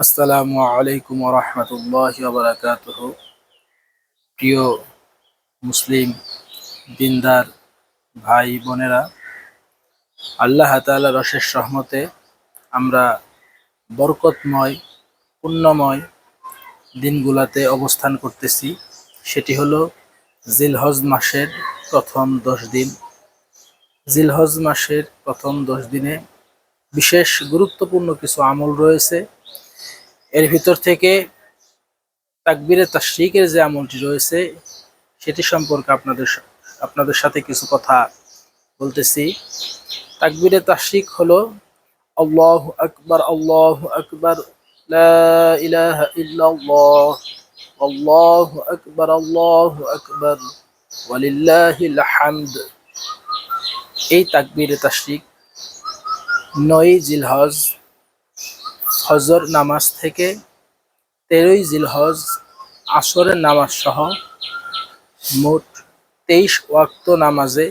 আসসালামু আলাইকুম রহমতুল্লাহ বারাকাতুহ প্রিয় মুসলিম দিনদার ভাই বোনেরা, আল্লাহ তাআলা রশেষ রহমতে আমরা বরকতময়, পুণ্যময় দিনগুলাতে অবস্থান করতেছি। সেটি হলো জিলহজ মাসের প্রথম দশ দিন। জিলহজ মাসের প্রথম দশ দিনে বিশেষ গুরুত্বপূর্ণ কিছু আমল রয়েছে। এর ভিতর থেকে তাকবিরে তাশরিকের যে আমলটি রয়েছে, সেটি সম্পর্কে আপনাদের আপনাদের সাথে কিছু কথা বলতেছি। তাকবিরে তাশরিক হলো, আল্লাহ আকবার আল্লাহ আকবার ইলাহা আল্লাহ আকবার আল্লাহ আকবার, ওয়ালিল্লাহিল এই তাকবিরে তাশরিক নয় জিলহজ হজর নামাজ থেকে তেরোই জিলহজ আসরের নামাজ সহ মোট তেইশ ওয়াক্ত নামাজে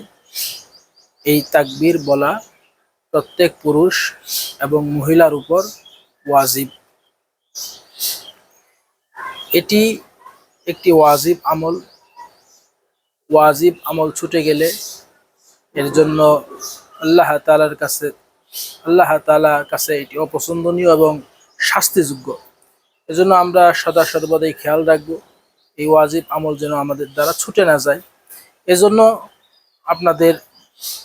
এই তাকবীর বলা প্রত্যেক পুরুষ এবং মহিলার উপর ওয়াজিব। এটি একটি ওয়াজিব আমল। ওয়াজিব আমল ছুটে গেলে এর জন্য আল্লাহ তালার কাছে আল্লাহ তালা কাছে এটি অপছন্দনীয় এবং শাস্তিযোগ্য। এজন্য আমরা সদা সর্বদাই খেয়াল রাখব, এই ওয়াজিব আমল যেন আমাদের দ্বারা ছুটে না যায়। এজন্য আপনাদের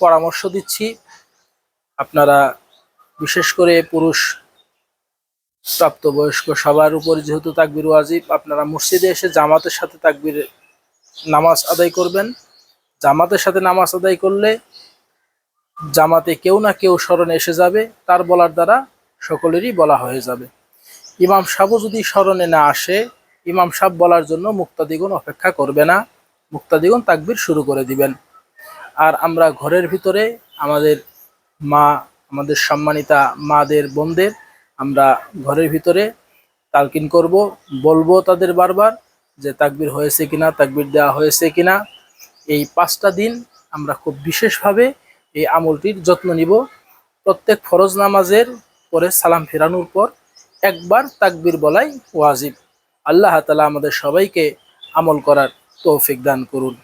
পরামর্শ দিচ্ছি, আপনারা বিশেষ করে পুরুষ প্রাপ্তবয়স্ক সবার উপর যেহেতু তাকবির ওয়াজিব, আপনারা মসজিদে এসে জামাতের সাথে তাকবির নামাজ আদায় করবেন। জামাতের সাথে নামাজ আদায় করলে জামাতে কেউ না কেউ স্মরণে এসে যাবে, তার বলার দ্বারা সকলেরই বলা হয়ে যাবে। ইমাম সাহেবও যদি স্মরণে না আসে, ইমাম সাহেব বলার জন্য মুক্তাদিগণ অপেক্ষা করবে না। মুক্তাদিগণ তাকবির শুরু করে দিবেন। আর আমরা ঘরের ভিতরে আমাদের মা, আমাদের সম্মানিতা মাদের, বোনদের, আমরা ঘরের ভিতরে তালকিন করব, বলব তাদের বারবার যে তাকবির হয়েছে কিনা, তাকবির দেওয়া হয়েছে কিনা। এই পাঁচটা দিন আমরা খুব বিশেষভাবে এই আমলটির যত্ন নিব। প্রত্যেক ফরজ নামাজের পরে সালাম ফেরানোর পর একবার তাকবির বলাই ওয়াজিব। আল্লাহ তালা আমাদের সবাইকে আমল করার তৌফিক দান করুন।